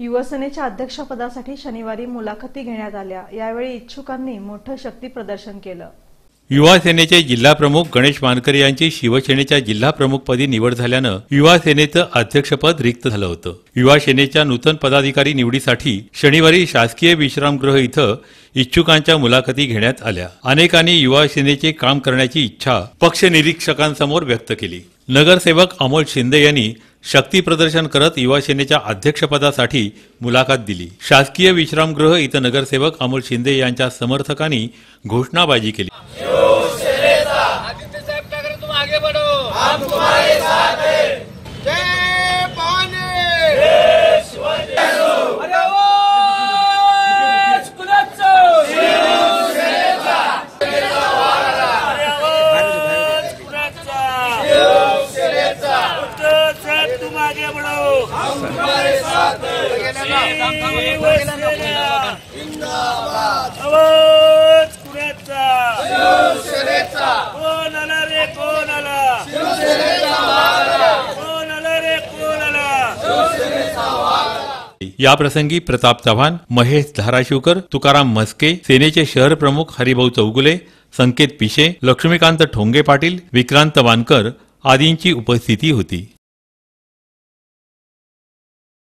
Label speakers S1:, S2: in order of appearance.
S1: युवासेनेच्या अध्यक्षपदासाठी शनिवारी मुलाखती घेण्यात आल्या. यावेळी इच्छुकांनी मोठं शक्ती प्रदर्शन केलं.
S2: युवासेनेचे जिल्हाप्रमुख जिल्हा प्रमुख गणेश मानकर यांची शिवसेनेच्या जिल्हा प्रमुखपदी निवड झाल्यानं युवासेनेचं अध्यक्षपद रिक्त झालं होतं. युवासेनेच्या नूतन पदाधिकारी निवडीसाठी शनिवारी शासकीय विश्रामगृह इथं इच्छुकांच्या मुलाखती घेण्यात आल्या. अनेकांनी युवासेनेचे काम करण्याची इच्छा पक्ष निरीक्षकांसमोर व्यक्त केली. नगरसेवक अमोल शिंदे यांनी शक्ती प्रदर्शन करत युवा सेनेच्या अध्यक्षपदासाठी मुलाखत दिली. शासकीय विश्रामगृह इथं नगरसेवक अमोल शिंदे यांच्या समर्थकांनी घोषणाबाजी केली.
S3: आदित्य साहब ठाकरे तुम आगे आवाज कुणाचा कोण आला रे कोण आला कोण आला रे कोण आला
S2: याप्रसंगी प्रताप चव्हाण महेश धाराशिवकर तुकाराम म्हस्के सेनेचे शहर प्रमुख हरिभाऊ चौगुले संकेत पिशे लक्ष्मीकांत ठोंगे पाटील विक्रांत वानकर आदींची उपस्थिती होती.